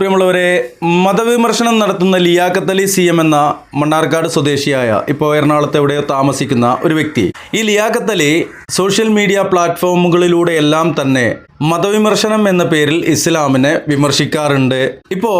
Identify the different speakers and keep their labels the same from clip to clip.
Speaker 1: പ്രിയമുള്ളവരെ മതവിമർശനം നടത്തുന്ന Liaquat Ali C M എന്ന മണ്ണാർക്കാട് സ്വദേശിയായ ഇപ്പോൾ എറണാകുളത്ത് എവിടെയോ താമസിക്കുന്ന ഒരു വ്യക്തി. ഈ ലിയാഖത്ത് അലി സോഷ്യൽ മീഡിയ പ്ലാറ്റ്ഫോമുകളിലൂടെ എല്ലാം തന്നെ മതവിമർശനം എന്ന പേരിൽ ഇസ്ലാമിനെ വിമർശിക്കാറുണ്ട്. ഇപ്പോൾ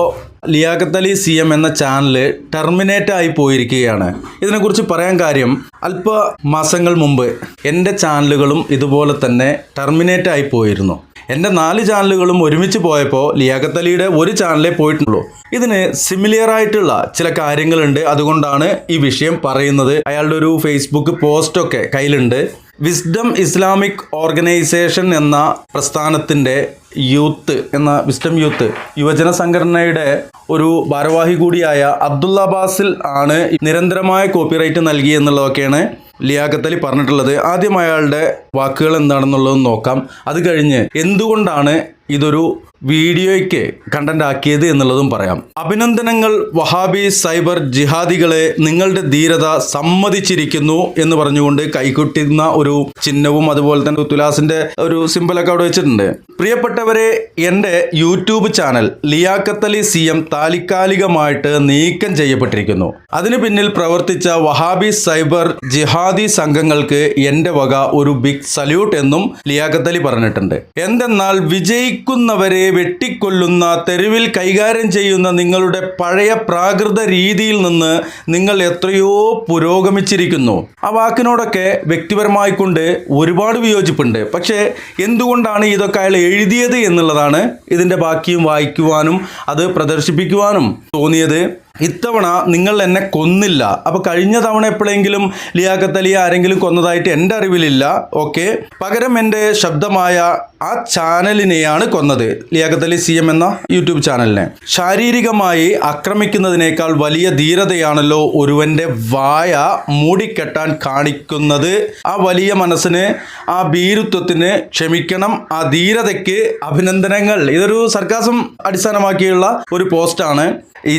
Speaker 1: ലിയാഖത്ത് അലി സി എം എന്ന ചാനൽ ടെർമിനേറ്റ് ആയി പോയിരിക്കുകയാണ്. ഇതിനെക്കുറിച്ച് പറയാൻ കാര്യം അല്പ മാസങ്ങൾ മുമ്പ് എന്റെ ചാനലുകളും ഇതുപോലെ തന്നെ ടെർമിനേറ്റ് ആയി പോയിരുന്നു. എന്റെ നാല് ചാനലുകളും ഒരുമിച്ച് പോയപ്പോൾ ലിയാഖത്തലിയുടെ ഒരു ചാനലേ പോയിട്ടുള്ളൂ. ഇതിന് സിമിലിയർ ആയിട്ടുള്ള ചില കാര്യങ്ങളുണ്ട്. അതുകൊണ്ടാണ് ഈ വിഷയം പറയുന്നത്. അയാളുടെ ഒരു ഫേസ്ബുക്ക് പോസ്റ്റൊക്കെ കയ്യിലുണ്ട്. വിസ്ഡം ഇസ്ലാമിക് ഓർഗനൈസേഷൻ എന്ന പ്രസ്ഥാനത്തിന്റെ യൂത്ത് എന്ന വിസ്ഡം യൂത്ത് യുവജന സംഘടനയുടെ ഒരു ഭാരവാഹി കൂടിയായ അബ്ദുള്ള ബാസിൽ ആണ് നിരന്തരമായ കോപ്പിറൈറ്റ് നൽകി എന്നുള്ളതൊക്കെയാണ് ലിയാഖത്ത് അലി പറഞ്ഞിട്ടുള്ളത് ആദ്യം അയാളുടെ വാക്കുകൾ എന്താണെന്നുള്ളത് നോക്കാം. അത് കഴിഞ്ഞ് എന്തുകൊണ്ടാണ് ഇതൊരു വീഡിയോയ്ക്ക് കണ്ടന്റ് ആക്കിയത് എന്നുള്ളതും പറയാം. അഭിനന്ദനങ്ങൾ വഹാബി സൈബർ ജിഹാദികളെ നിങ്ങളുടെ ധീരത സമ്മതിച്ചിരിക്കുന്നു എന്ന് പറഞ്ഞുകൊണ്ട് കൈകൊട്ടുന്ന ഒരു ചിഹ്നവും അതുപോലെ തന്നെ തുലാസിന്റെ ഒരു സിമ്പലൊക്കെ അവിടെ വെച്ചിട്ടുണ്ട്. പ്രിയപ്പെട്ടവരെ എന്റെ YouTube channel Liyakhathali C M താൽക്കാലികമായിട്ട് നീക്കം ചെയ്യപ്പെട്ടിരിക്കുന്നു. അതിനു പിന്നിൽ പ്രവർത്തിച്ച വഹാബി സൈബർ ജിഹാദി സംഘങ്ങൾക്ക് എന്റെ വക ഒരു ബിഗ് സല്യൂട്ട് എന്നും ലിയാക്കത്തലി പറഞ്ഞിട്ടുണ്ട്. എന്തെന്നാൽ വിജയിക്കുന്നവരെ വെട്ടിക്കൊല്ലുന്ന തെരുവിൽ കൈകാര്യം ചെയ്യുന്ന നിങ്ങളുടെ പഴയ പ്രാകൃത രീതിയിൽ നിന്ന് നിങ്ങൾ എത്രയോ പുരോഗമിച്ചിരിക്കുന്നു. ആ വാക്കിനോടൊക്കെ വ്യക്തിപരമായി കൊണ്ട് ഒരുപാട് വിയോജിപ്പുണ്ട്. പക്ഷേ എന്തുകൊണ്ടാണ് ഇതൊക്കെ അയാൾ എഴുതിയത് എന്നുള്ളതാണ് ഇതിന്റെ ബാക്കിയും വായിക്കുവാനും അത് പ്രദർശിപ്പിക്കുവാനും തോന്നിയത്? ഇത്തവണ നിങ്ങൾ എന്നെ കൊന്നില്ല. അപ്പോൾ കഴിഞ്ഞ തവണ എപ്പോഴെങ്കിലും ലിയാഖത്ത് അലി ആരെങ്കിലും കൊന്നതായിട്ട് എന്റെ അറിവിലില്ല. ഓക്കെ. പകരം എന്റെ ശബ്ദമായ ആ ചാനലിനെയാണ് കൊന്നത്. ലിയാഖത്ത് അലി സി എം എന്ന യൂട്യൂബ് ചാനലിനെ. ശാരീരികമായി ആക്രമിക്കുന്നതിനേക്കാൾ വലിയ ധീരതയാണല്ലോ ഒരുവന്റെ വായ മൂടിക്കെട്ടാൻ കാണിക്കുന്നത്. ആ വലിയ മനസ്സിന് ആ ഭീരുത്വത്തിന് ക്ഷമിക്കണം. ആ ധീരതയ്ക്ക് അഭിനന്ദനങ്ങൾ. ഇതൊരു സർക്കാസം അടിസ്ഥാനമാക്കിയുള്ള ഒരു പോസ്റ്റാണ്. ഈ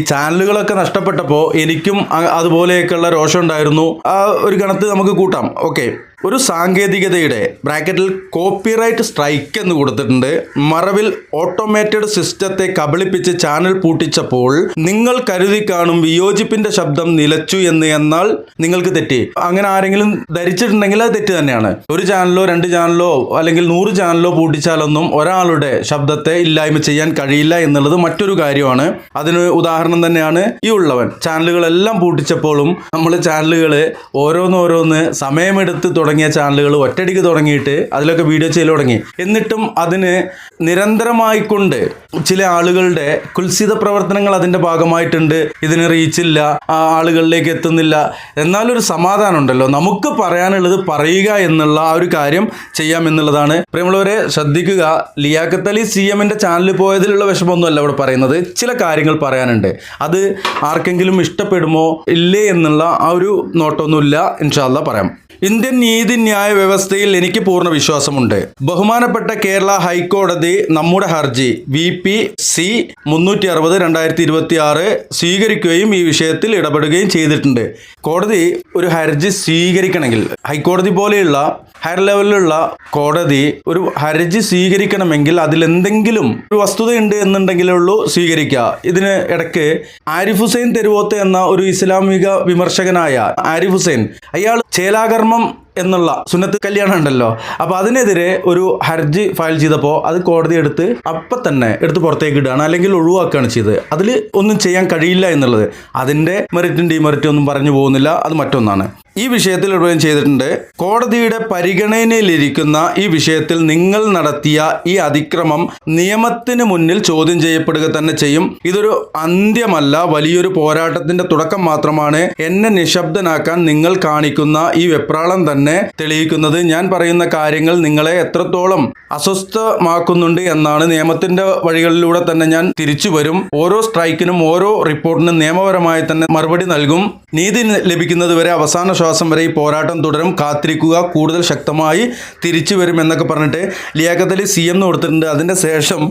Speaker 1: ചാനലുകളൊക്കെ നഷ്ടപ്പെട്ടപ്പോൾ എനിക്കും അതുപോലെയൊക്കെയുള്ള രോഷം ഉണ്ടായിരുന്നു. ആ ഒരു ഗണത്തിൽ നമുക്ക് കൂട്ടാം. ഓക്കെ ഒരു സാങ്കേതികതയുടെ ബ്രാക്കറ്റിൽ കോപ്പിറൈറ്റ് സ്ട്രൈക്ക് എന്ന് കൊടുത്തിട്ടുണ്ട്. മറവിൽ ഓട്ടോമേറ്റഡ് സിസ്റ്റത്തെ കബളിപ്പിച്ച് ചാനൽ പൂട്ടിച്ചപ്പോൾ നിങ്ങൾ കരുതി കാണും വിയോജിപ്പിന്റെ ശബ്ദം നിലച്ചു എന്ന് എന്നാൽ നിങ്ങൾക്ക് തെറ്റി. അങ്ങനെ ആരെങ്കിലും ധരിച്ചിട്ടുണ്ടെങ്കിൽ അത് തെറ്റ് തന്നെയാണ്. ഒരു ചാനലോ രണ്ട് ചാനലോ അല്ലെങ്കിൽ നൂറ് ചാനലോ പൂട്ടിച്ചാലൊന്നും ഒരാളുടെ ശബ്ദത്തെ ഇല്ലായ്മ ചെയ്യാൻ കഴിയില്ല എന്നുള്ളത് മറ്റൊരു കാര്യമാണ്. അതിന് ഉദാഹരണം തന്നെയാണ് ഈ ഉള്ളവൻ. ചാനലുകളെല്ലാം പൂട്ടിച്ചപ്പോഴും നമ്മൾ ചാനലുകൾ ഓരോന്നോരോന്ന് സമയമെടുത്ത് തുടങ്ങിയ ചാനലുകൾ ഒറ്റയടിക്ക് തുടങ്ങിയിട്ട് അതിലൊക്കെ വീഡിയോ ചെയ്ത് തുടങ്ങി. എന്നിട്ടും അതിന് നിരന്തരമായി കൊണ്ട് ചില ആളുകളുടെ കുൽസിത പ്രവർത്തനങ്ങൾ അതിന്റെ ഭാഗമായിട്ടുണ്ട്. ഇതിന് റീച്ചില്ല ആളുകളിലേക്ക് എത്തുന്നില്ല. എന്നാലൊരു സമാധാനം ഉണ്ടല്ലോ. നമുക്ക് പറയാനുള്ളത് പറയുക എന്നുള്ള ആ ഒരു കാര്യം ചെയ്യാം എന്നുള്ളതാണ്. പ്രിയമുള്ളവരെ ശ്രദ്ധിക്കുക. ലിയാഖത്ത് അലി സി എമ്മിന്റെ ചാനലിൽ പോയതിലുള്ള വിഷമമൊന്നുമല്ല ഇവിടെ പറയുന്നത്. ചില കാര്യങ്ങൾ പറയാനുണ്ട്. അത് ആർക്കെങ്കിലും ഇഷ്ടപ്പെടുമോ ഇല്ലേ എന്നുള്ള ആ ഒരു നോട്ടൊന്നുമില്ല ഇൻഷാല്ല പറയാം. ഇന്ത്യൻ നീതിന്യായ വ്യവസ്ഥയിൽ എനിക്ക് പൂർണ വിശ്വാസമുണ്ട്. ബഹുമാനപ്പെട്ട കേരള ഹൈക്കോടതി നമ്മുടെ ഹർജി വി പി സി മുന്നൂറ്റി അറുപത് രണ്ടായിരത്തി ഇരുപത്തി ആറ് സ്വീകരിക്കുകയും ഈ വിഷയത്തിൽ ഇടപെടുകയും ചെയ്തിട്ടുണ്ട്. കോടതി ഒരു ഹർജി സ്വീകരിക്കണമെങ്കിൽ ഹൈക്കോടതി പോലെയുള്ള ഹയർ ലെവലിലുള്ള കോടതി ഒരു ഹർജി സ്വീകരിക്കണമെങ്കിൽ അതിലെന്തെങ്കിലും ഒരു വസ്തുതയുണ്ട് എന്നുണ്ടെങ്കിലേ ഉള്ളൂ സ്വീകരിക്കുക. ഇതിന് ഇടയ്ക്ക് ആരിഫ് ഹുസൈൻ തെരുവോത്ത് എന്ന ഒരു ഇസ്ലാമിക വിമർശകനായ ആരിഫ് ഹുസൈൻ അയാൾ ചേലാകർമ്മം എന്നുള്ള സുന്നത്ത് കല്യാണം ഉണ്ടല്ലോ. അപ്പോൾ അതിനെതിരെ ഒരു ഹർജി ഫയൽ ചെയ്തപ്പോൾ അത് കോടതി എടുത്ത് അപ്പം തന്നെ എടുത്ത് പുറത്തേക്ക് ഇടുകയാണ് അല്ലെങ്കിൽ ഒഴിവാക്കുകയാണ് ചെയ്തത്. അതിൽ ഒന്നും ചെയ്യാൻ കഴിയില്ല എന്നുള്ളത്. അതിന്റെ മെറിറ്റും ഡിമെറിറ്റും ഒന്നും പറഞ്ഞു പോകുന്നില്ല. അത് മറ്റൊന്നാണ്. ഈ വിഷയത്തിൽ ഇടുകയും ചെയ്തിട്ടുണ്ട് കോടതിയുടെ പരിഗണനയിലിരിക്കുന്ന ഈ വിഷയത്തിൽ നിങ്ങൾ നടത്തിയ ഈ അതിക്രമം നിയമത്തിന് മുന്നിൽ ചോദ്യം ചെയ്യപ്പെടുക തന്നെ ചെയ്യും. ഇതൊരു അന്ത്യമല്ല വലിയൊരു പോരാട്ടത്തിന്റെ തുടക്കം മാത്രമാണ് എന്നെ നിശബ്ദനാക്കാൻ നിങ്ങൾ കാണിക്കുന്ന ഈ വെപ്രാളം തന്നെ തെളിയിക്കുന്നത്. ഞാൻ പറയുന്ന കാര്യങ്ങൾ നിങ്ങളെ എത്രത്തോളം അസ്വസ്ഥമാക്കുന്നുണ്ട് എന്നാണ് നിയമത്തിന്റെ വഴികളിലൂടെ തന്നെ ഞാൻ തിരിച്ചു വരും. ഓരോ സ്ട്രൈക്കിനും ഓരോ റിപ്പോർട്ടിനും നിയമപരമായി തന്നെ മറുപടി നൽകും. നീതി ലഭിക്കുന്നതുവരെ അവസാന ശ്വാസം വരെ ഈ പോരാട്ടം തുടരും. കാത്തിരിക്കുക. കൂടുതൽ ശക്തമായി തിരിച്ചു വരും എന്നൊക്കെ പറഞ്ഞിട്ട് ലിയാക്കത്തിൽ സി എന്ന് കൊടുത്തിട്ടുണ്ട്. അതിന്റെ ശേഷം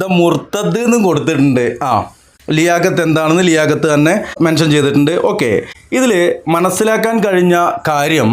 Speaker 1: ദ മുർത്തദ് എന്നും കൊടുത്തിട്ടുണ്ട്. ആ ലിയാഖത്ത് എന്താണെന്ന് ലിയാഖത്ത് തന്നെ മെൻഷൻ ചെയ്തിട്ടുണ്ട്. ഓക്കെ ഇതിൽ മനസ്സിലാക്കാൻ കഴിഞ്ഞ കാര്യം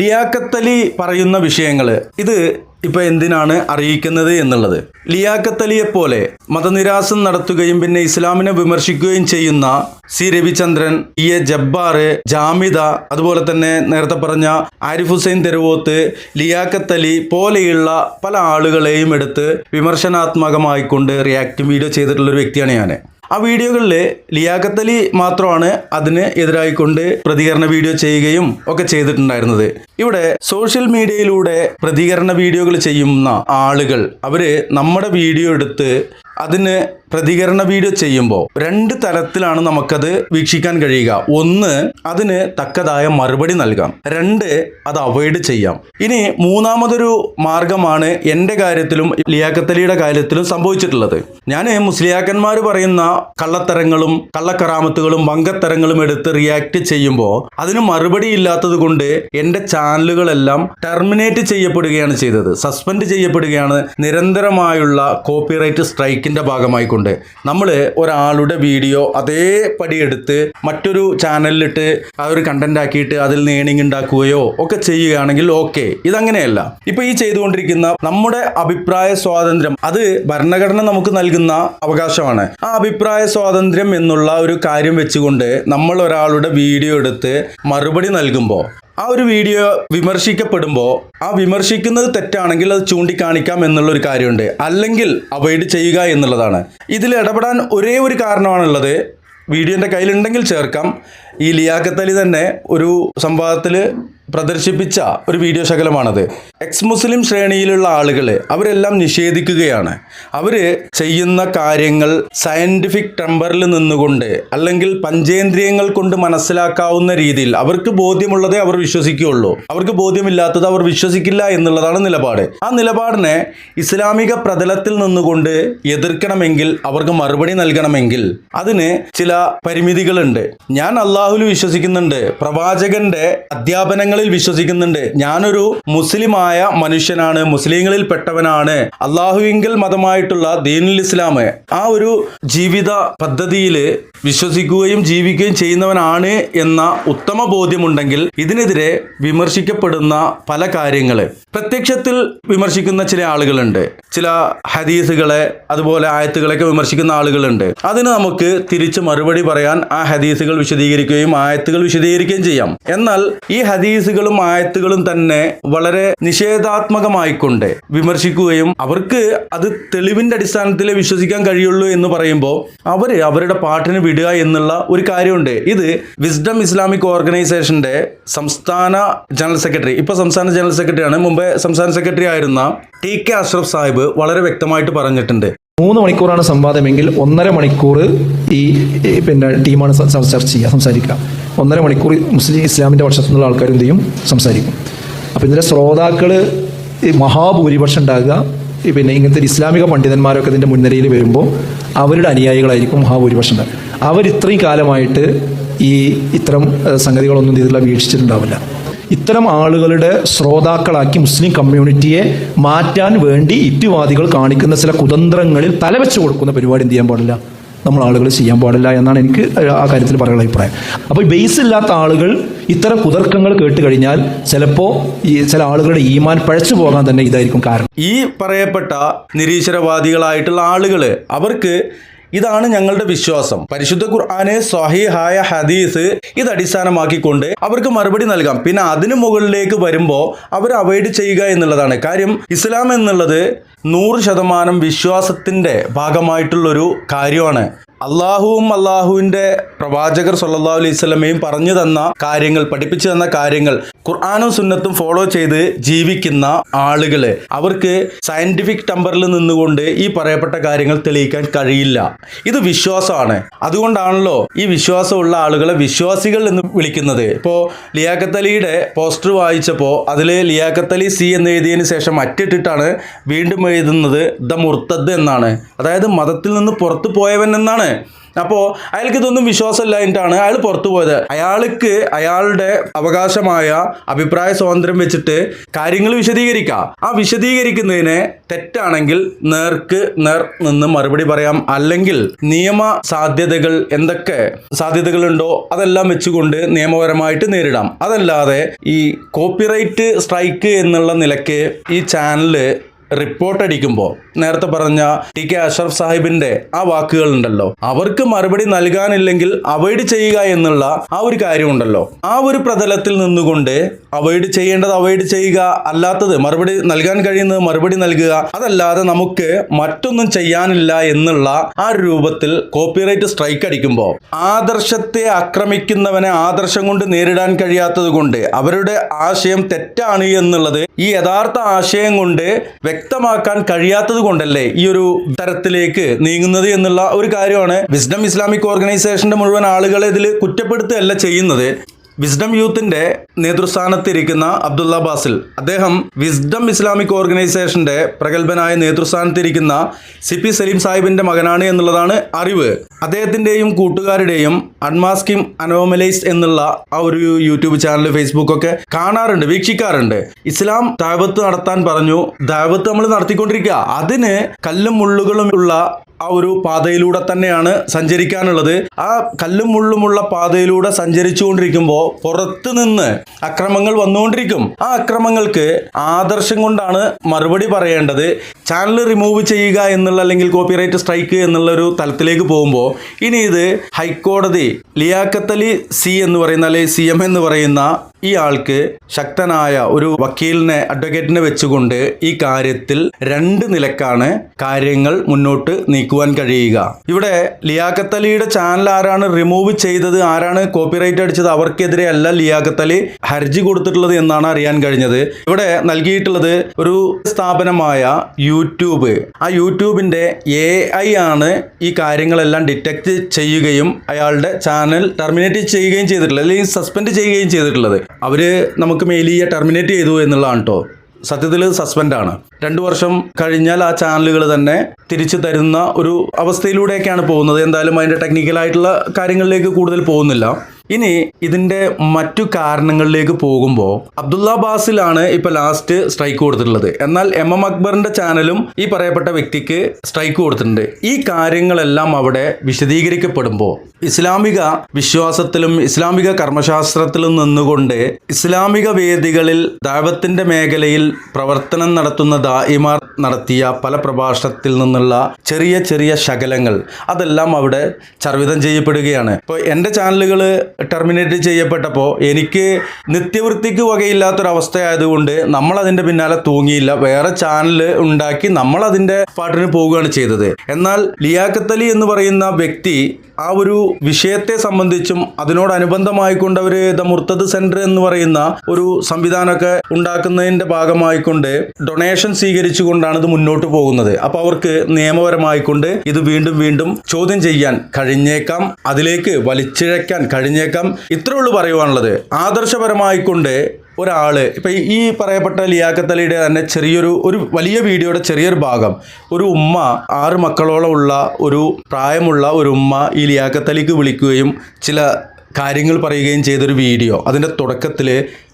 Speaker 1: ലിയാക്കത്തലി പറയുന്ന വിഷയങ്ങൾ ഇത് ഇപ്പൊ എന്തിനാണ് അറിയിക്കുന്നത് എന്നുള്ളത്? ലിയാക്കത്തലിയെ പോലെ മതനിരാസം നടത്തുകയും പിന്നെ ഇസ്ലാമിനെ വിമർശിക്കുകയും ചെയ്യുന്ന C Ravichandran E A Jabbar Jamida അതുപോലെ തന്നെ നേരത്തെ പറഞ്ഞ ആരിഫ് ഹുസൈൻ തെരുവോത്ത് ലിയാക്കത്തലി പോലെയുള്ള പല ആളുകളെയും എടുത്ത് വിമർശനാത്മകമായിക്കൊണ്ട് റിയാക്ട് വീഡിയോ ചെയ്തിട്ടുള്ള ഒരു വ്യക്തിയാണ് ഞാൻ ആ വീഡിയോകളിൽ ലിയാഖത്ത് അലി മാത്രമാണ് അതിന് എതിരായിക്കൊണ്ട് പ്രതികരണ വീഡിയോ ചെയ്യുകയും ഒക്കെ ചെയ്തിട്ടുണ്ടായിരുന്നത്. ഇവിടെ സോഷ്യൽ മീഡിയയിലൂടെ പ്രതികരണ വീഡിയോകൾ ചെയ്യുന്ന ആളുകൾ അവർ നമ്മുടെ വീഡിയോ എടുത്ത് അതിന് പ്രതികരണ വീഡിയോ ചെയ്യുമ്പോൾ രണ്ട് തരത്തിലാണ് നമുക്കത് വീക്ഷിക്കാൻ കഴിയുക. ഒന്ന് അതിന് തക്കതായ മറുപടി നൽകാം. രണ്ട് അത് അവോയ്ഡ് ചെയ്യാം. ഇനി മൂന്നാമതൊരു മാർഗമാണ് എന്റെ കാര്യത്തിലും ലിയാക്കത്തലിയുടെ കാര്യത്തിലും സംഭവിച്ചിട്ടുള്ളത്. ഞാൻ മുസ്ലിയാക്കന്മാർ പറയുന്ന കള്ളത്തരങ്ങളും കള്ളക്കറാമത്തുകളും വങ്കത്തരങ്ങളും എടുത്ത് റിയാക്ട് ചെയ്യുമ്പോൾ അതിന് മറുപടി ഇല്ലാത്തത് കൊണ്ട് എന്റെ ചാനലുകളെല്ലാം ടെർമിനേറ്റ് ചെയ്യപ്പെടുകയാണ് ചെയ്തത്. സസ്പെൻഡ് ചെയ്യപ്പെടുകയാണ്. നിരന്തരമായുള്ള കോപ്പിറൈറ്റ് സ്ട്രൈക്കിന്റെ ഭാഗമായിക്കൊണ്ട്. നമ്മൾ ഒരാളുടെ വീഡിയോ അതേപടി എടുത്ത് മറ്റൊരു ചാനലിലിട്ട് ആ ഒരു കണ്ടന്റ് ആക്കിയിട്ട് അതിൽ നിന്ന് ഏണിംഗ് ഉണ്ടാക്കുകയോ ഒക്കെ ചെയ്യുകയാണെങ്കിൽ ഓക്കെ ഇതങ്ങനെയല്ല. ഇപ്പൊ ഈ ചെയ്തുകൊണ്ടിരിക്കുന്ന നമ്മുടെ അഭിപ്രായ സ്വാതന്ത്ര്യം അത് ഭരണഘടന നമുക്ക് നൽകുന്ന അവകാശമാണ്. ആ അഭിപ്രായ സ്വാതന്ത്ര്യം എന്നുള്ള ഒരു കാര്യം വെച്ചുകൊണ്ട് നമ്മൾ ഒരാളുടെ വീഡിയോ എടുത്ത് മറുപടി നൽകുമ്പോൾ ആ ഒരു വീഡിയോ വിമർശിക്കപ്പെടുമ്പോൾ ആ വിമർശിക്കുന്നത് തെറ്റാണെങ്കിൽ അത് ചൂണ്ടിക്കാണിക്കാം എന്നുള്ള ഒരു കാര്യമുണ്ട്. അല്ലെങ്കിൽ അവോയ്ഡ് ചെയ്യുക എന്നുള്ളതാണ്. ഇതിൽ ഇടപെടാൻ ഒരേ ഒരു കാരണമാണുള്ളത്. വീഡിയോന്റെ കയ്യിലുണ്ടെങ്കിൽ ചേർക്കാം. ഈ ലിയാഖത്ത് അലി തന്നെ ഒരു സംവാദത്തിൽ പ്രദർശിപ്പിച്ച ഒരു വീഡിയോ ശകലമാണത്. എക്സ് മുസ്ലിം ശ്രേണിയിലുള്ള ആളുകളെ അവരെല്ലാം നിഷേധിക്കുകയാണ്. അവർ ചെയ്യുന്ന കാര്യങ്ങൾ സയന്റിഫിക് ടെമ്പറിൽ നിന്നുകൊണ്ട് അല്ലെങ്കിൽ പഞ്ചേന്ദ്രിയങ്ങൾ കൊണ്ട് മനസ്സിലാക്കാവുന്ന രീതിയിൽ അവർക്ക് ബോധ്യമുള്ളതേ അവർ വിശ്വസിക്കുകയുള്ളൂ. അവർക്ക് ബോധ്യമില്ലാത്തത് അവർ വിശ്വസിക്കില്ല എന്നുള്ളതാണ് നിലപാട്. ആ നിലപാടിനെ ഇസ്ലാമിക പ്രതലത്തിൽ നിന്നുകൊണ്ട് എതിർക്കണമെങ്കിൽ അവർക്ക് മറുപടി നൽകണമെങ്കിൽ അതിന് ചില പരിമിതികളുണ്ട്. ഞാൻ അള്ളാഹുൽ വിശ്വസിക്കുന്നുണ്ട്. പ്രവാചകന്റെ അധ്യാപനങ്ങളിൽ വിശ്വസിക്കുന്നുണ്ട്. ഞാനൊരു മുസ്ലിമായ മനുഷ്യനാണ് മുസ്ലിങ്ങളിൽ പെട്ടവനാണ്. അള്ളാഹുവിങ്കൽ മതമായിട്ടുള്ള ദീനുൽ ഇസ്ലാം. ആ ഒരു ജീവിത പദ്ധതിയിൽ വിശ്വസിക്കുകയും ജീവിക്കുകയും ചെയ്യുന്നവനാണ് എന്ന ഉത്തമ ബോധ്യമുണ്ടെങ്കിൽ ഇതിനെതിരെ വിമർശിക്കപ്പെടുന്ന പല കാര്യങ്ങൾ. പ്രത്യക്ഷത്തിൽ വിമർശിക്കുന്ന ചില ആളുകളുണ്ട്. ചില ഹദീസുകളെ അതുപോലെ ആയത്തുകളൊക്കെ വിമർശിക്കുന്ന ആളുകളുണ്ട്. അതിന് നമുക്ക് തിരിച്ച് മറുപടി പറയാൻ ആ ഹദീസുകൾ വിശദീകരിക്കുകയും ആയത്തുകൾ വിശദീകരിക്കുകയും ചെയ്യാം. എന്നാൽ ഈ ഹദീസുകളും ആയത്തുകളും തന്നെ വളരെ നിഷേധാത്മകമായിക്കൊണ്ട് വിമർശിക്കുകയും അവർക്ക് അത് തെളിവിന്റെ അടിസ്ഥാനത്തിൽ വിശ്വസിക്കാൻ കഴിയുള്ളൂ എന്ന് പറയുമ്പോൾ അവർ അവരുടെ പാട്ടിന് വിടുക എന്നുള്ള ഒരു കാര്യമുണ്ട്. ഇത് വിസ്ഡം ഇസ്ലാമിക് ഓർഗനൈസേഷന്റെ സംസ്ഥാന ജനറൽ സെക്രട്ടറി ഇപ്പൊ സംസ്ഥാന ജനറൽ സെക്രട്ടറിയാണ്. മുമ്പേ സംസ്ഥാന സെക്രട്ടറി ആയിരുന്ന ടി കെ അഷ്റഫ് സാഹിബ് വളരെ വ്യക്തമായിട്ട് പറഞ്ഞിട്ടുണ്ട്.
Speaker 2: മൂന്ന് മണിക്കൂറാണ് സംവാദമെങ്കിൽ ഒന്നര മണിക്കൂർ ഈ പിന്നെ ടീമാണ് ചർച്ച ചെയ്യുക സംസാരിക്കുക. ഒന്നര മണിക്കൂർ മുസ്ലിം ഇസ്ലാമിന്റെ പക്ഷത്തു നിന്നുള്ള ആൾക്കാർ എന്ത് ചെയ്യും? സംസാരിക്കും. അപ്പോൾ ഇതിന്റെ ശ്രോതാക്കൾ മഹാഭൂരിപക്ഷം ഉണ്ടാകുക പിന്നെ ഇങ്ങനത്തെ ഇസ്ലാമിക പണ്ഡിതന്മാരൊക്കെ ഇതിന്റെ മുൻനിരയിൽ വരുമ്പോൾ അവരുടെ അനുയായികളായിരിക്കും മഹാഭൂരിപക്ഷം ഉണ്ടാകുക അവർ ഇത്രയും കാലമായിട്ട് ഈ ഇത്തരം സംഗതികളൊന്നും ഇതിലുള്ള വീക്ഷിച്ചിട്ടുണ്ടാവില്ല. ഇത്തരം ആളുകളുടെ ശ്രോതാക്കളാക്കി മുസ്ലിം കമ്മ്യൂണിറ്റിയെ മാറ്റാൻ വേണ്ടി ഇറ്റുവാദികൾ കാണിക്കുന്ന ചില കുതന്ത്രങ്ങളിൽ തലവെച്ച് കൊടുക്കുന്ന പരിപാടി എന്ത് ചെയ്യാൻ പാടില്ല? നമ്മൾ ആളുകൾ ചെയ്യാൻ പാടില്ല എന്നാണ് എനിക്ക് ആ കാര്യത്തിൽ പറയാനുള്ള അഭിപ്രായം. അപ്പോൾ ബേസ് ഇല്ലാത്ത ആളുകൾ ഇത്തരം കുതർക്കങ്ങൾ കേട്ട് കഴിഞ്ഞാൽ ചിലപ്പോൾ ഈ ചില ആളുകളുടെ ഈമാൻ പഴച്ചു പോകാൻ തന്നെ ഇതായിരിക്കും കാരണം.
Speaker 1: ഈ പറയപ്പെട്ട നിരീശ്വരവാദികളായിട്ടുള്ള ആളുകൾ അവർക്ക് ഇതാണ് ഞങ്ങളുടെ വിശ്വാസം. പരിശുദ്ധ ഖുർആാനെ സ്വഹീഹായ ഹദീസ് ഇത് അടിസ്ഥാനമാക്കിക്കൊണ്ട് അവർക്ക് മറുപടി നൽകാം. പിന്നെ അതിനു മുകളിലേക്ക് വരുമ്പോൾ അവർ അവോയ്ഡ് ചെയ്യുക എന്നുള്ളതാണ്. കാര്യം ഇസ്ലാം എന്നുള്ളത് നൂറ് ശതമാനം വിശ്വാസത്തിന്റെ ഭാഗമായിട്ടുള്ളൊരു കാര്യമാണ്. അള്ളാഹുവും അള്ളാഹുവിന്റെ പ്രവാചകർ സല്ലാ അലൈഹി പറഞ്ഞു തന്ന കാര്യങ്ങൾ പഠിപ്പിച്ചു തന്ന കാര്യങ്ങൾ ഖുർആാനും സുന്നത്തും ഫോളോ ചെയ്ത് ജീവിക്കുന്ന ആളുകൾ അവർക്ക് സയന്റിഫിക് ടമ്പറിൽ നിന്നുകൊണ്ട് ഈ പറയപ്പെട്ട കാര്യങ്ങൾ തെളിയിക്കാൻ കഴിയില്ല. ഇത് വിശ്വാസമാണ്. അതുകൊണ്ടാണല്ലോ ഈ വിശ്വാസമുള്ള ആളുകളെ വിശ്വാസികൾ എന്ന് വിളിക്കുന്നത്. ഇപ്പോൾ ലിയാഖത്ത് അലിയുടെ പോസ്റ്റർ വായിച്ചപ്പോൾ അതിൽ ലിയാഖത്ത് അലി സി എന്ന് എഴുതിയതിന് ശേഷം അറ്റിട്ടിട്ടാണ് വീണ്ടും എഴുതുന്നത് ദ മുർത്തദ് എന്നാണ്. അതായത് മതത്തിൽ നിന്ന് പുറത്തു പോയവൻ എന്നാണ്. അപ്പോൾ അയാൾക്ക് ഇതൊന്നും വിശ്വാസമില്ലായിട്ടാണ് അയാൾ പുറത്തു പോയത്. അയാൾക്ക് അയാളുടെ അവകാശമായ അഭിപ്രായ സ്വാതന്ത്ര്യം വെച്ചിട്ട് കാര്യങ്ങൾ വിശദീകരിക്കാം. ആ വിശദീകരിക്കുന്നതിനെ തെറ്റാണെങ്കിൽ നേർക്ക് നേർ നിന്ന് മറുപടി പറയാം. അല്ലെങ്കിൽ നിയമ സാധ്യതകൾ എന്തൊക്കെ സാധ്യതകളുണ്ടോ അതെല്ലാം വെച്ചുകൊണ്ട് നിയമപരമായിട്ട് നേരിടാം. അതല്ലാതെ ഈ കോപ്പിറൈറ്റ് സ്ട്രൈക്ക് എന്നുള്ള നിലയ്ക്ക് ഈ ചാനൽ റിപ്പോർട്ട് അടിക്കുമ്പോൾ നേരത്തെ പറഞ്ഞ ടി കെ അഷറഫ് സാഹിബിന്റെ ആ വാക്കുകൾ ഉണ്ടല്ലോ അവർക്ക് മറുപടി നൽകാനില്ലെങ്കിൽ അവോയ്ഡ് ചെയ്യുക എന്നുള്ള ആ ഒരു കാര്യമുണ്ടല്ലോ. ആ ഒരു പ്രതലത്തിൽ നിന്നുകൊണ്ട് അവോയ്ഡ് ചെയ്യേണ്ടത് അവോയ്ഡ് ചെയ്യുക അല്ലാത്തത് മറുപടി നൽകാൻ കഴിയുന്നത് മറുപടി നൽകുക അതല്ലാതെ നമുക്ക് മറ്റൊന്നും ചെയ്യാനില്ല എന്നുള്ള ആ രൂപത്തിൽ കോപ്പിറൈറ്റ് സ്ട്രൈക്ക് അടിക്കുമ്പോൾ ആദർശത്തെ ആക്രമിക്കുന്നവനെ ആദർശം കൊണ്ട് നേരിടാൻ കഴിയാത്തത് കൊണ്ട് അവരുടെ ആശയം തെറ്റാണ് എന്നുള്ളത് ഈ യഥാർത്ഥ ആശയം കൊണ്ട് വ്യക്തമാക്കാൻ കഴിയാത്തത് കൊണ്ടല്ലേ ഈ ഒരു തരത്തിലേക്ക് നീങ്ങുന്നത് എന്നുള്ള ഒരു കാര്യമാണ്. വിസ്ഡം ഇസ്ലാമിക് ഓർഗനൈസേഷന്റെ മുഴുവൻ ആളുകളെ ഇതിൽ കുറ്റപ്പെടുത്തുകയല്ല ചെയ്യുന്നത്. വിസ്ഡം യൂത്തിന്റെ നേതൃസ്ഥാനത്തിരിക്കുന്ന അബ്ദുള്ള ബാസിൽ. അദ്ദേഹം വിസ്ഡം ഇസ്ലാമിക് ഓർഗനൈസേഷന്റെ പ്രഗത്ഭനായ നേതൃസ്ഥാനത്തിരിക്കുന്ന സി പി സലീം സാഹിബിന്റെ മകനാണ് എന്നുള്ളതാണ് അറിവ്. അദ്ദേഹത്തിന്റെയും കൂട്ടുകാരുടെയും അൺമാസ്കിം അനോമലൈസ് എന്നുള്ള ആ ഒരു യൂട്യൂബ് ചാനൽ ഫേസ്ബുക്ക് ഒക്കെ കാണാറുണ്ട് വീക്ഷിക്കാറുണ്ട്. ഇസ്ലാം ദാവത്ത് നടത്താൻ പറഞ്ഞു ദാവത്ത് നമ്മൾ നടത്തിക്കൊണ്ടിരിക്കുക. അതിന് കല്ലും മുള്ളുകളും ഉള്ള ആ ഒരു പാതയിലൂടെ തന്നെയാണ് സഞ്ചരിക്കാനുള്ളത്. ആ കല്ലും മുള്ളുമുള്ള പാതയിലൂടെ സഞ്ചരിച്ചുകൊണ്ടിരിക്കുമ്പോൾ പുറത്ത് നിന്ന് അക്രമങ്ങൾ വന്നുകൊണ്ടിരിക്കും. ആ അക്രമങ്ങൾക്ക് ആദർശം കൊണ്ടാണ് മറുപടി പറയേണ്ടത്. ചാനൽ റിമൂവ് ചെയ്യുക എന്നുള്ള അല്ലെങ്കിൽ കോപ്പിറൈറ്റ് സ്ട്രൈക്ക് എന്നുള്ള ഒരു തലത്തിലേക്ക് പോകുമ്പോൾ ഇനി ഇത് ഹൈക്കോടതി ലിയാക്കത്തലി സി എന്ന് പറയുന്ന അല്ലെങ്കിൽ സി എം എന്ന് പറയുന്ന ഈ ആൾക്ക് ശക്തനായ ഒരു വക്കീലിനെ അഡ്വക്കേറ്റിനെ വെച്ചുകൊണ്ട് ഈ കാര്യത്തിൽ രണ്ട് നിലക്കാണ് കാര്യങ്ങൾ മുന്നോട്ട് നീക്കുവാൻ കഴിയുക. ഇവിടെ ലിയാഖത്ത് അലിയുടെ ചാനൽ ആരാണ് റിമൂവ് ചെയ്തത് ആരാണ് കോപ്പിറൈറ്റ് അടിച്ചത് അവർക്കെതിരെ അല്ല ലിയാഖത്ത് അലി ഹർജി കൊടുത്തിട്ടുള്ളത് എന്നാണ് അറിയാൻ കഴിഞ്ഞത്. ഇവിടെ നൽകിയിട്ടുള്ളത് ഒരു സ്ഥാപനമായ യൂട്യൂബ്. ആ യൂട്യൂബിന്റെ എ ഐ ആണ് ഈ കാര്യങ്ങളെല്ലാം ഡിറ്റക്ട് ചെയ്യുകയും അയാളുടെ ചാനൽ ടെർമിനേറ്റ് ചെയ്യുകയും ചെയ്തിട്ടുള്ളത് അല്ലെങ്കിൽ സസ്പെൻഡ് ചെയ്യുകയും ചെയ്തിട്ടുള്ളത്. അവർ നമുക്ക് മെയിൽ ചെയ്യുക ടെർമിനേറ്റ് ചെയ്തു എന്നുള്ളതാണ് കേട്ടോ സത്യത്തിൽ സസ്പെൻഡാണ് രണ്ടു വർഷം കഴിഞ്ഞാൽ ആ ചാനലുകൾ തന്നെ തിരിച്ചു തരുന്ന ഒരു അവസ്ഥയിലൂടെയൊക്കെയാണ് പോകുന്നത്. എന്തായാലും അതിന്റെ ടെക്നിക്കലായിട്ടുള്ള കാര്യങ്ങളിലേക്ക് കൂടുതൽ പോകുന്നില്ല. ഇനി ഇതിന്റെ മറ്റു കാരണങ്ങളിലേക്ക് പോകുമ്പോൾ അബ്ദുള്ള ബാസിലാണ് ഇപ്പൊ ലാസ്റ്റ് സ്ട്രൈക്ക് കൊടുത്തിട്ടുള്ളത്. എന്നാൽ എം എം അക്ബറിന്റെ ചാനലും ഈ പറയപ്പെട്ട വ്യക്തിക്ക് സ്ട്രൈക്ക് കൊടുത്തിട്ടുണ്ട്. ഈ കാര്യങ്ങളെല്ലാം അവിടെ വിശദീകരിക്കപ്പെടുമ്പോൾ ഇസ്ലാമിക വിശ്വാസത്തിലും ഇസ്ലാമിക കർമ്മശാസ്ത്രത്തിലും നിന്നുകൊണ്ട് ഇസ്ലാമിക വേദികളിൽ ദൈവത്തിന്റെ മേഖലയിൽ പ്രവർത്തനം നടത്തുന്ന ദായിമാർ നടത്തിയ പല പ്രഭാഷണത്തിൽ നിന്നുള്ള ചെറിയ ചെറിയ ശകലങ്ങൾ അതെല്ലാം അവിടെ ചർവിതം ചെയ്യപ്പെടുകയാണ്. ഇപ്പോൾ എന്റെ ചാനലുകൾ ടെർമിനേറ്റ് ചെയ്യപ്പെട്ടപ്പോൾ എനിക്ക് നിത്യവൃത്തിക്ക് വകയില്ലാത്തൊരവസ്ഥയായതുകൊണ്ട് നമ്മൾ അതിന്റെ പിന്നാലെ തൂങ്ങിയില്ല. വേറെ ചാനൽ ഉണ്ടാക്കി നമ്മളതിന്റെ പാട്ടിന് പോവുകയാണ് ചെയ്തത്. എന്നാൽ ലിയാക്കത്തലി എന്ന് പറയുന്ന വ്യക്തി ആ ഒരു വിഷയത്തെ സംബന്ധിച്ചും അതിനോടനുബന്ധമായിക്കൊണ്ട് അവർ ദ മുർത്തദ് സെന്റർ എന്ന് പറയുന്ന ഒരു സംവിധാനമൊക്കെ ഉണ്ടാക്കുന്നതിന്റെ ഭാഗമായിക്കൊണ്ട് ഡൊണേഷൻ സ്വീകരിച്ചുകൊണ്ടാണ് ഇത് മുന്നോട്ട് പോകുന്നത്. അപ്പൊ അവർക്ക് നിയമപരമായിക്കൊണ്ട് ഇത് വീണ്ടും വീണ്ടും ചോദ്യം ചെയ്യാൻ കഴിഞ്ഞേക്കാം. അതിലേക്ക് വലിച്ചിഴക്കാൻ കഴിഞ്ഞേക്കാം. ഇത്രയുള്ളൂ പറയുവാനുള്ളത്. ആദർശപരമായിക്കൊണ്ട് ഒരാൾ ഇപ്പം ഈ- പറയപ്പെട്ട ലിയാക്കത്തലിയുടെ തന്നെ ചെറിയൊരു ഒരു വലിയ വീഡിയോയുടെ ചെറിയൊരു ഭാഗം. ഒരു ഉമ്മ ആറ് മക്കളോളം ഉള്ള ഒരു പ്രായമുള്ള ഒരു ഉമ്മ ഈ ലിയാക്കത്തലിക്ക് വിളിക്കുകയും ചില കാര്യങ്ങൾ പറയുകയും ചെയ്തൊരു വീഡിയോ. അതിന്റെ തുടക്കത്തിൽ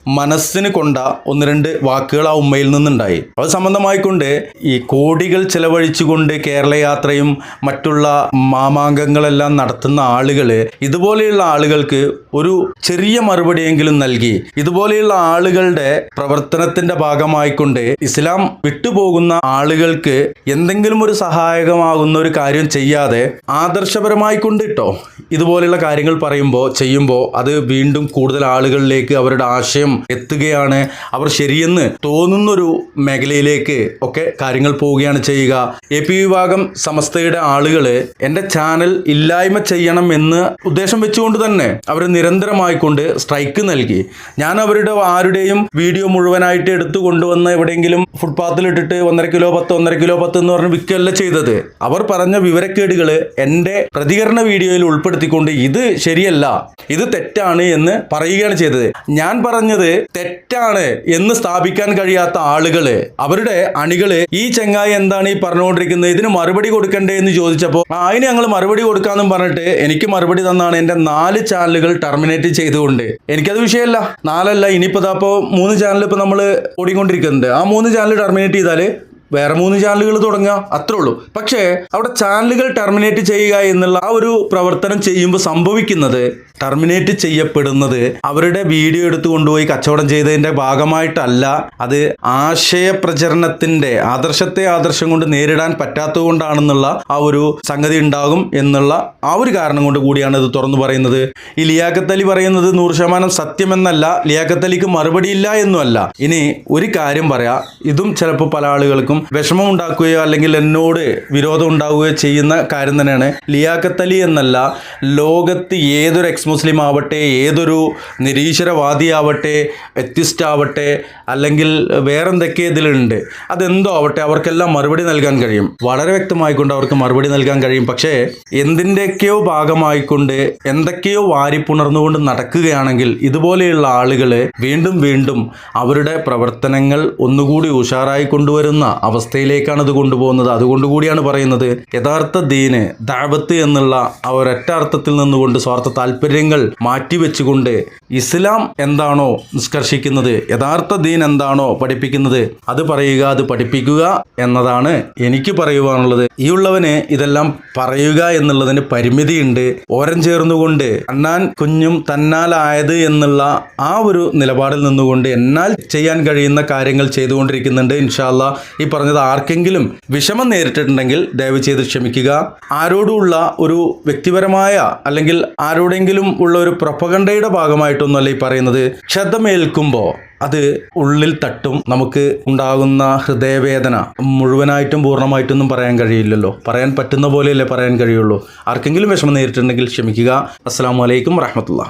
Speaker 1: മനസ്സിന് കൊണ്ട ഒന്ന് രണ്ട് വാക്കുകൾ ആ ഉമ്മയിൽ നിന്നുണ്ടായി. അത് സംബന്ധമായിക്കൊണ്ട് ഈ കോടികൾ ചെലവഴിച്ചുകൊണ്ട് കേരള യാത്രയും മറ്റുള്ള മാമാങ്കങ്ങളെല്ലാം നടത്തുന്ന ആളുകൾ ഇതുപോലെയുള്ള ആളുകൾക്ക് ഒരു ചെറിയ മറുപടിയെങ്കിലും നൽകി. ഇതുപോലെയുള്ള ആളുകളുടെ പ്രവർത്തനത്തിന്റെ ഭാഗമായിക്കൊണ്ട് ഇസ്ലാം വിട്ടുപോകുന്ന ആളുകൾക്ക് എന്തെങ്കിലും ഒരു സഹായകമാകുന്ന ഒരു കാര്യം ചെയ്യാതെ ആദർശപരമായി കൊണ്ട് കേട്ടോ ഇതുപോലെയുള്ള കാര്യങ്ങൾ പറയുമ്പോൾ ചെയ്യുമ്പോൾ അത് വീണ്ടും കൂടുതൽ ആളുകളിലേക്ക് അവരുടെ ആശയം എത്തുകയാണ്. അവർ ശരിയെന്ന് തോന്നുന്നൊരു മേഖലയിലേക്ക് ഒക്കെ കാര്യങ്ങൾ പോവുകയാണ് ചെയ്യുക. എ പി വിഭാഗം സമസ്തയുടെ ആളുകൾ എന്റെ ചാനൽ ഇല്ലായ്മ ചെയ്യണം എന്ന് ഉദ്ദേശം വെച്ചുകൊണ്ട് തന്നെ അവർ നിരന്തരമായിക്കൊണ്ട് സ്ട്രൈക്ക് നൽകി. ഞാൻ അവരുടെ ആരുടെയും വീഡിയോ മുഴുവനായിട്ട് എടുത്തു കൊണ്ടുവന്ന് എവിടെയെങ്കിലും ഫുട്പാത്തിൽ ഇട്ടിട്ട് ഒന്നര കിലോ പത്ത് ഒന്നര കിലോ പത്ത് എന്ന് പറഞ്ഞ് വിൽക്കുകയല്ല ചെയ്തത്. അവർ പറഞ്ഞ വിവരക്കേടുകൾ എന്റെ പ്രതികരണ വീഡിയോയിൽ ഉൾപ്പെടുത്തിക്കൊണ്ട് ഇത് ശരിയല്ല ഇത് തെറ്റാണ് എന്ന് പറയുകയാണ് ചെയ്തത്. ഞാൻ പറഞ്ഞത് ചെയ്യുന്നത് തെറ്റാണ് എന്ന് സ്ഥാപിക്കാൻ കഴിയാത്ത ആളുകൾ. അവരുടെ അണികൾ ഈ ചെങ്ങായി എന്താണ് ഈ പറഞ്ഞുകൊണ്ടിരിക്കുന്നത്? ഇതിന് മറുപടി കൊടുക്കണ്ടേ എന്ന് ചോദിച്ചപ്പോൾ "ആ, അതിന് ഞങ്ങൾ മറുപടി കൊടുക്കാന്നും പറഞ്ഞിട്ട് എനിക്ക് മറുപടി തന്നാണ് എന്റെ നാല് ചാനലുകൾ ടെർമിനേറ്റ് ചെയ്തുകൊണ്ട്. എനിക്കത് വിഷയമല്ല. നാലല്ല ഇനിയിപ്പോ മൂന്ന് ചാനൽ ഇപ്പൊ നമ്മൾ ഓടിക്കൊണ്ടിരിക്കുന്നുണ്ട്. ആ മൂന്ന് ചാനൽ ടെർമിനേറ്റ് ചെയ്താൽ വേറെ മൂന്ന് ചാനലുകൾ തുടങ്ങുക അത്രേ ഉള്ളൂ. പക്ഷേ അവിടെ ചാനലുകൾ ടെർമിനേറ്റ് ചെയ്യുക എന്നുള്ള ആ ഒരു പ്രവർത്തനം ചെയ്യുമ്പോൾ സംഭവിക്കുന്നത് ടെർമിനേറ്റ് ചെയ്യപ്പെടുന്നത് അവരുടെ വീഡിയോ എടുത്തു കൊണ്ടുപോയി കച്ചവടം ചെയ്തതിന്റെ ഭാഗമായിട്ടല്ല. അത് ആശയപ്രചരണത്തിന്റെ ആദർശത്തെ ആദർശം കൊണ്ട് നേരിടാൻ പറ്റാത്തത് കൊണ്ടാണെന്നുള്ള ആ ഒരു സംഗതി ഉണ്ടാകും എന്നുള്ള ആ ഒരു കാരണം കൊണ്ട് കൂടിയാണ് ഇത് തുറന്നു പറയുന്നത്. ഈ ലിയാഖത്ത് അലി പറയുന്നത് നൂറ് ശതമാനം സത്യമെന്നല്ല ലിയാഖത്ത് അലിക്ക് മറുപടിയില്ല എന്നുമല്ല. ഇനി ഒരു കാര്യം പറയാം. ഇതും ചിലപ്പോൾ പല ആളുകൾക്കും വിഷമം ഉണ്ടാക്കുകയോ അല്ലെങ്കിൽ എന്നോട് വിരോധം ഉണ്ടാവുകയോ ചെയ്യുന്ന കാര്യം തന്നെയാണ് ലിയാഖത്ത് അലി എന്നല്ല. ലോകത്ത് ഏതൊരു എക്സ് മുസ്ലിം ആവട്ടെ ഏതൊരു നിരീശ്വരവാദിയാവട്ടെ വ്യത്യസ്ത ആവട്ടെ അല്ലെങ്കിൽ വേറെന്തൊക്കെ ഇതിലുണ്ട് അതെന്തോ ആവട്ടെ അവർക്കെല്ലാം മറുപടി നൽകാൻ കഴിയും. വളരെ വ്യക്തമായിക്കൊണ്ട് അവർക്ക് മറുപടി നൽകാൻ കഴിയും. പക്ഷേ എന്തിന്റെയൊക്കെയോ ഭാഗമായിക്കൊണ്ട് എന്തൊക്കെയോ വാരിപ്പുണർന്നുകൊണ്ട് നടക്കുകയാണെങ്കിൽ ഇതുപോലെയുള്ള ആളുകൾ വീണ്ടും വീണ്ടും അവരുടെ പ്രവർത്തനങ്ങൾ ഒന്നുകൂടി ഉഷാറായി കൊണ്ടുവരുന്ന അവസ്ഥയിലേക്കാണ് ഇത് കൊണ്ടുപോകുന്നത്. അതുകൊണ്ട് കൂടിയാണ് പറയുന്നത് യഥാർത്ഥ ദീന് ദാവത്ത് എന്നുള്ള ആ ഒരൊറ്റ അർത്ഥത്തിൽ നിന്നുകൊണ്ട് സ്വാർത്ഥ താല്പര്യങ്ങൾ മാറ്റിവെച്ചുകൊണ്ട് ഇസ്ലാം എന്താണോ നിഷ്കർഷിക്കുന്നത് യഥാർത്ഥ ദീൻ എന്താണോ പഠിപ്പിക്കുന്നത് അത് പറയുക അത് പഠിപ്പിക്കുക എന്നതാണ് എനിക്ക് പറയുവാനുള്ളത്. ഈ ഉള്ളവന് ഇതെല്ലാം പറയുക എന്നുള്ളതിന് പരിമിതിയുണ്ട്. ഓരം ചേർന്നുകൊണ്ട് അന്നാൻ കുഞ്ഞും തന്നാലായത് എന്നുള്ള ആ ഒരു നിലപാടിൽ നിന്നുകൊണ്ട് എന്നാൽ ചെയ്യാൻ കഴിയുന്ന കാര്യങ്ങൾ ചെയ്തുകൊണ്ടിരിക്കുന്നുണ്ട്. ഇൻഷാല്ല ഈ പറഞ്ഞത് ആർക്കെങ്കിലും വിഷമം നേരിട്ടിട്ടുണ്ടെങ്കിൽ ദയവ് ചെയ്ത് ക്ഷമിക്കുക. ആരോടുമുള്ള ഒരു വ്യക്തിപരമായ അല്ലെങ്കിൽ ആരോടെങ്കിലും ഉള്ള ഒരു പ്രൊപ്പകണ്ടയുടെ ഭാഗമായിട്ടൊന്നുമല്ല ഈ പറയുന്നത്? ക്ഷതമേൽക്കുമ്പോൾ അത് ഉള്ളിൽ തട്ടും നമുക്ക് ഉണ്ടാകുന്ന ഹൃദയവേദന മുഴുവനായിട്ടും പൂർണമായിട്ടൊന്നും പറയാൻ കഴിയില്ലല്ലോ. പറയാൻ പറ്റുന്ന പോലെയല്ലേ പറയാൻ കഴിയുള്ളൂ. ആർക്കെങ്കിലും വിഷമം നേരിട്ടുണ്ടെങ്കിൽ ക്ഷമിക്കുക. അസ്സാം വലൈക്കും വറഹമത്തുള്ള